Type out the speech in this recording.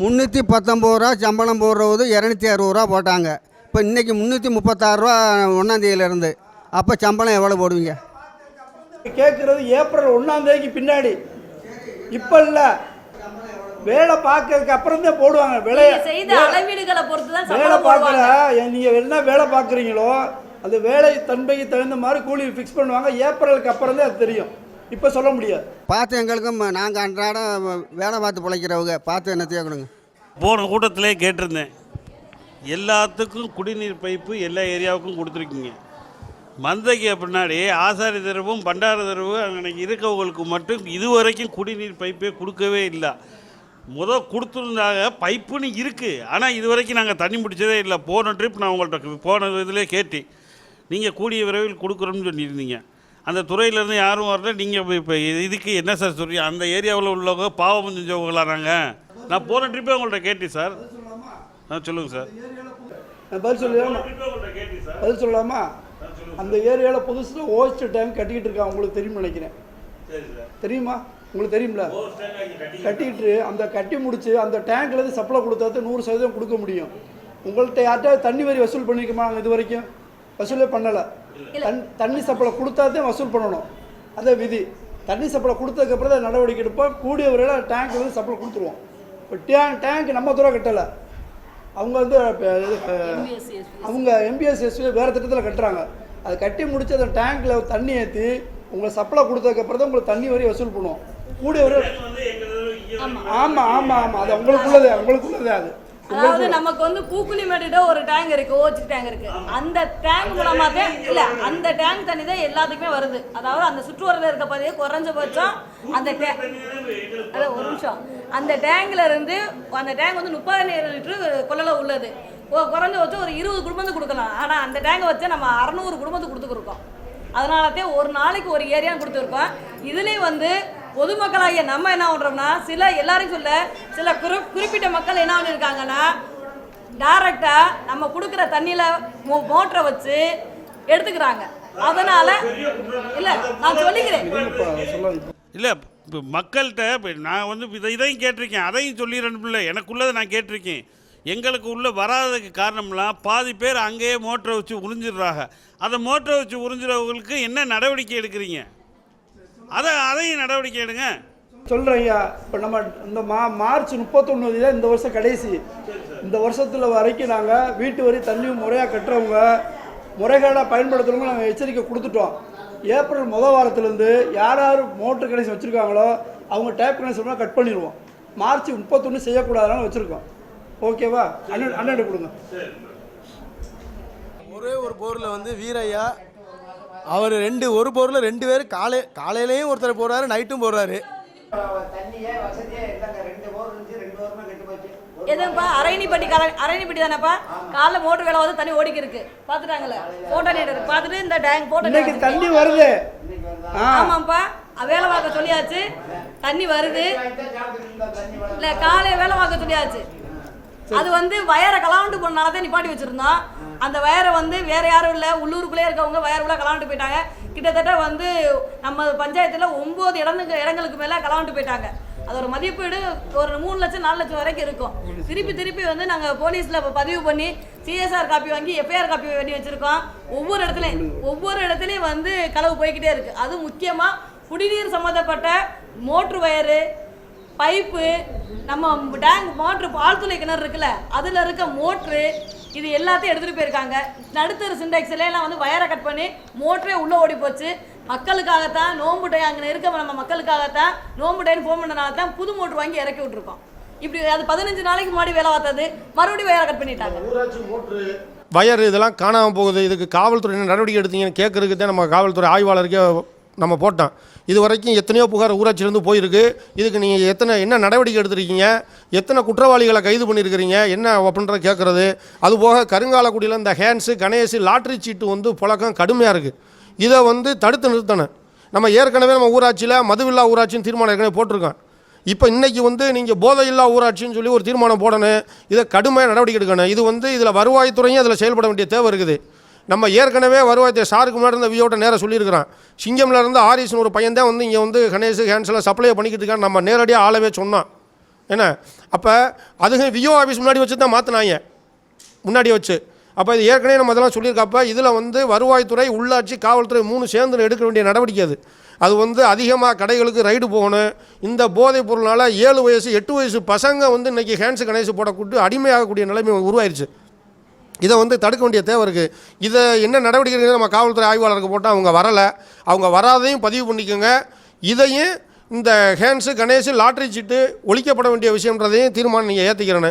முந்நூற்றி பத்தொம்பது ரூபா சம்பளம் போடுறது இரநூத்தி அறுபது ரூபா போட்டாங்க. இப்போ இன்றைக்கி முந்நூற்றி முப்பத்தாறுரூவா ஒன்றாந்தேதியிலேருந்து அப்போ சம்பளம் எவ்வளோ போடுவீங்க? கேட்குறது ஏப்ரல் ஒன்றாம் தேதிக்கு பின்னாடி. இப்போ இல்லை வேலை பார்க்கறதுக்கு அப்புறம் தான் போடுவாங்க வேலையை. நீங்க செய்த அளவீடுகளை பொறுத்து தான் வேலை சம்பளம் பார்க்குற போடுவாங்க. நீங்கள் என்ன வேலை பார்க்குறீங்களோ அந்த வேலை தன்மைக்கு தகுந்த மாதிரி கூலி ஃபிக்ஸ் பண்ணுவாங்க. ஏப்ரலுக்கு அப்புறம் தான் அது தெரியும். இப்போ சொல்ல முடியாது. பார்த்து எங்களுக்கும் நாங்கள் அன்றாடம் வேலை பார்த்து பிழைக்கிறவங்க பார்த்து என்ன கொடுங்க போன கூட்டத்திலே கேட்டிருந்தேன். எல்லாத்துக்கும் குடிநீர் பைப்பு எல்லா ஏரியாவுக்கும் கொடுத்துருக்கீங்க. மந்தைக்கு பின்னாடி ஆசாரி தெருவும் பண்டார தெருவு அன்னைக்கு இருக்கவங்களுக்கு மட்டும் இதுவரைக்கும் குடிநீர் பைப்பே கொடுக்கவே இல்லை. முத கொடுத்துருந்தாங்க பைப்புன்னு இருக்குது ஆனால் இது வரைக்கும் நாங்கள் தண்ணி பிடிச்சதே இல்லை. போன ட்ரிப் நான் உங்கள்கிட்ட போன இதிலே கேட்டேன். நீங்கள் கூடிய விரைவில் கொடுக்குறோம்னு சொல்லியிருந்தீங்க. அந்த துறையிலேருந்து யாரும் வரல. நீங்கள் இப்போ இதுக்கு என்ன சார் சொல்றீங்க? அந்த ஏரியாவில் உள்ளவங்க பாவம் செஞ்சவங்களா நாங்கள் நான் போன ட்ரிப்பே உங்கள்கிட்ட கேட்டேன் சார் ஆ சொல்லுங்கள் சார் நான் பதில் சொல்லலாமா பதில் சொல்லலாமா? அந்த ஏரியாவில் புதுசில் ஓஸ்ட் டேங்க் கட்டிக்கிட்டு இருக்காங்க. உங்களுக்கு தெரியும் நினைக்கிறேன். தெரியுமா? உங்களுக்கு தெரியும்ல? கட்டிக்கிட்டு அந்த கட்டி முடிச்சு அந்த டேங்க்லேருந்து சப்ளை கொடுத்தா தான் நூறு சதவீதம் கொடுக்க முடியும். உங்கள்கிட்ட யார்கிட்ட தண்ணி வரி வசூல் பண்ணியிருக்கோமா இது வரைக்கும்? வசூலே பண்ணலை. தண் தண்ணி சப்ளை கொடுத்தா தான் வசூல் பண்ணணும். அதே விதி. தண்ணி சப்ளை கொடுத்ததுக்கப்புறம் தான் நடவடிக்கை எடுப்போம். கூடிய வரையில் டேங்க்லேருந்து சப்ளை கொடுத்துருவோம். இப்போ டேங்க் டேங்க் நம்ம தூரம் கட்டலை. அவங்க வந்து அவங்க எம்பிஎஸ்எஸ் வேறு திட்டத்தில் கட்டுறாங்க. அது கட்டி முடிச்சு அந்த டேங்க்கில் தண்ணி ஏற்றி உங்களுக்கு சப்ளை கொடுத்ததுக்கப்புறம் தான் உங்களுக்கு தண்ணி வரி வசூல் பண்ணுவோம். கூடிய வரை ஆமாம் ஆமாம் ஆமாம் அது உங்களுக்குள்ளது உங்களுக்குள்ளது அது. அதாவது நமக்கு வந்து பூக்குளிமேட்டிட்ட ஒரு டேங்க் இருக்கு ஓச்சு டேங்க் இருக்கு. அந்த டேங்க் மூலமா தான் இல்ல அந்த டேங்க் தண்ணி தான் எல்லாத்துக்குமே வருது. அதாவது அந்த சுற்றுவரத்தில் இருக்க பகுதியே குறைஞ்சபட்சம் அந்த டே- அதான் ஒரு நிமிஷம். அந்த டேங்க்ல இருந்து அந்த டேங்க் வந்து முப்பதாயிரம் லிட்டர் கொள்ளல உள்ளது. ஒ- குறைஞ்சபட்சம் ஒரு இருபது குடும்பத்துக்கு கொடுக்கலாம். ஆனா அந்த டேங்கை வச்சு நம்ம அறநூறு குடும்பத்துக்கு கொடுத்துருக்கோம் அதனால தான் ஒரு நாளைக்கு ஒரு ஏரியா கொடுத்துருக்கோம். இதுலேயும் வந்து பொதுமக்களாகிய நம்ம என்ன பண்ணுறோம்னா சில எல்லாரையும் சொல்ல சில குறி குறிப்பிட்ட மக்கள் என்ன பண்ணியிருக்காங்கன்னா டைரக்டாக நம்ம கொடுக்குற தண்ணியில் மோ மோட்டரை வச்சு எடுத்துக்கிறாங்க. அதனால இல்லை நான் சொல்லிக்கிறேன். இல்லை இப்போ மக்கள்கிட்ட இப்போ நான் வந்து இதை இதையும் கேட்டிருக்கேன். அதையும் சொல்லிடுறேன் எனக்குள்ளதை நான் கேட்டிருக்கேன். எங்களுக்கு உள்ளே வராததுக்கு காரணம்லாம் பாதி பேர் அங்கேயே மோட்டரை வச்சு உறிஞ்சிடுறாங்க. அதை மோட்டரை வச்சு உறிஞ்சிடவங்களுக்கு என்ன நடவடிக்கை எடுக்கிறீங்க? அதை அதையும் நடவடிக்கை எடுங்க. சொல்கிறேங்க இப்போ நம்ம இந்த மா மார்ச் முப்பத்தொன்று தான் இந்த வருஷம் கடைசி. இந்த வருஷத்தில் வரைக்கும் நாங்கள் வீட்டு வரி தண்ணி முறையாக கட்டுறவங்க முறைகேடாக பயன்படுத்துகிறவங்க நாங்கள் எச்சரிக்கை கொடுத்துட்டோம். ஏப்ரல் முத வாரத்துலேருந்து யார் யார் மோட்டர் கனெக்ஷன் வச்சுருக்காங்களோ அவங்க டேப் கனெக்ஷன் கட் பண்ணிடுவோம். மார்ச் முப்பத்தொன்று செய்யக்கூடாதுன்னு வச்சுருக்கோம். ஓகேவா அண்ணன் அண்ணன் கொடுங்க. ஒரே ஒரு போரில் வந்து வீரையா அவர் ரெண்டு ஒரு போரில் ரெண்டு பேர் காலை காலையிலையும் ஒருத்தர் போடுறாரு நைட்டும் போடுறாரு. தண்ணியே வசதியே இல்லைங்க ரெண்டு போர் இருந்துச்சு ரெண்டு போருமே கெட்டு போச்சு எதுப்பா அரைணிப்பட்டி கர அரைணிப்பட்டி தானேப்பா? காலைல மோட்டர் வேலை வந்து தண்ணி ஓடிக்கு இருக்கு பார்த்துட்டாங்களே ஃபோட்டோ நீட்டர் பார்த்துட்டு இந்த டேங்க் போட்டோ தண்ணி வருது. ஆ. ஆமாப்பா அ, வேலை பார்க்க சொல்லியாச்சு. தண்ணி வருது. இல்ல காலை வேலை பார்க்க சொல்லியாச்சு. அது வந்து வயரை கலாண்டு போனால தான் நிப்பாட்டி வச்சிருந்தோம். அந்த வயரை வந்து வேற யாரும் இல்லை. உள்ளூருக்குள்ளே இருக்கவங்க வயருக்குள்ளே கலாண்டு போயிட்டாங்க. கிட்டத்தட்ட வந்து நம்ம பஞ்சாயத்தில் ஒம்பது இடங்களுக்கு இடங்களுக்கு மேலே கலாண்டு போயிட்டாங்க. அதோட மதிப்பீடு ஒரு மூணு லட்சம் நாலு லட்சம் வரைக்கும் இருக்கும். திருப்பி திருப்பி வந்து நாங்கள் போலீஸில் பதிவு பண்ணி சிஎஸ்ஆர் காப்பி வாங்கி எஃப்ஐஆர் காப்பி பண்ணி வச்சுருக்கோம். ஒவ்வொரு இடத்துலையும் ஒவ்வொரு இடத்துலையும் வந்து களவு போய்க்கிட்டே இருக்குது அது முக்கியமாக குடிநீர் சம்மந்தப்பட்ட மோட்ரு வயரு பைப்பு நம்ம டேங்க் மோட்ரு ஆழ்துளை கிணறு இருக்குல்ல அதில் இருக்க மோட்ரு இது எல்லாத்தையும் எடுத்துகிட்டு போயிருக்காங்க. நடுத்தர சிண்டெக்ஸ்ல எல்லாம் வந்து வயரை கட் பண்ணி மோட்டரே உள்ளே ஓடி போச்சு. மக்களுக்காகத்தான் நோம்பு டை அங்கே இருக்க நம்ம மக்களுக்காகத்தான் நோம்பு டைன்னு ஃபோன் பண்ணனால தான் புது மோட்ரு வாங்கி இறக்கி விட்ருக்கோம் இப்படி அது பதினஞ்சு நாளைக்கு முன்னாடி வேலை பார்த்தது மறுபடியும் வயரை கட் பண்ணிட்டாங்க. வயர் இதெல்லாம் காணாமல் போகுது. இதுக்கு காவல்துறை என்ன நடவடிக்கை எடுத்தீங்கன்னு கேட்கறதுக்கு தான் நம்ம காவல்துறை ஆய்வாளருக்கே நம்ம போட்டோம். இது வரைக்கும் எத்தனையோ புகார் ஊராட்சியிலேருந்து போயிருக்கு. இதுக்கு நீங்கள் எத்தனை என்ன நடவடிக்கை எடுத்திருக்கீங்க? எத்தனை குற்றவாளிகளை கைது பண்ணியிருக்கிறீங்க? என்ன அப்படின்ற கேட்குறது. அதுபோக கருங்காலக்குடியில் இந்த ஹேண்ட்ஸு கணேசு லாட்ரி சீட்டு வந்து புழக்கம் கடுமையாக இருக்குது இதை வந்து தடுத்து நிறுத்தணும். நம்ம ஏற்கனவே நம்ம ஊராட்சியில் மதுவில்லா ஊராட்சின்னு தீர்மானம் ஏற்கனவே போட்டிருக்கோம். இப்போ இன்றைக்கி வந்து நீங்கள் போதையில்லா ஊராட்சின்னு சொல்லி ஒரு தீர்மானம் போடணும். இதை கடுமையாக நடவடிக்கை எடுக்கணும். இது வந்து இதில் வருவாய்த்துறையும் இதில் செயல்பட வேண்டிய தேவை இருக்குது. நம்ம ஏற்கனவே வருவாய்த்துறை சாருக்கு முன்னாடி இருந்த வியோட்ட நேராக சொல்லியிருக்கிறான். சிங்கம்ல இருந்து ஆரிஸ்னு ஒரு பையன் தான் வந்து இங்கே வந்து கணேஷ் ஹேண்ட்ஸில் சப்ளை பண்ணிக்கிட்டு இருக்கான் நம்ம நேரடியாக ஆளவே சொன்னான். என்ன? அப்போ அதுக்கு விஓ ஆஃபீஸ் முன்னாடி வச்சு தான் மாற்றினாங்க முன்னாடி வச்சு. அப்போ இது ஏற்கனவே நம்ம அதெல்லாம் சொல்லியிருக்கப்ப இதில் வந்து வருவாய்த்துறை உள்ளாட்சி காவல்துறை மூணு சேர்ந்து எடுக்க வேண்டிய நடவடிக்கை அது. அது வந்து அதிகமாக கடைகளுக்கு ரைடு போகணும். இந்த போதைப் பொருளால் ஏழு வயசு எட்டு வயசு பசங்க வந்து இன்றைக்கி ஹேண்ட்ஸு கணேசு போடக்கூட்டு அடிமையாகக்கூடிய நிலைமை உருவாயிருச்சு. இதை வந்து தடுக்க வேண்டிய தேவை இருக்குது இதை என்ன நடவடிக்கை நம்ம காவல்துறை ஆய்வாளருக்கு போட்டால் அவங்க வரலை. அவங்க வராதையும் பதிவு பண்ணிக்கோங்க. இதையும் இந்த ஹேண்ட்ஸு கணேஷு லாட்ரி சீட்டு ஒழிக்கப்பட வேண்டிய விஷயன்றதையும் தீர்மானம் நீங்கள் ஏற்றிக்கிறேன்னு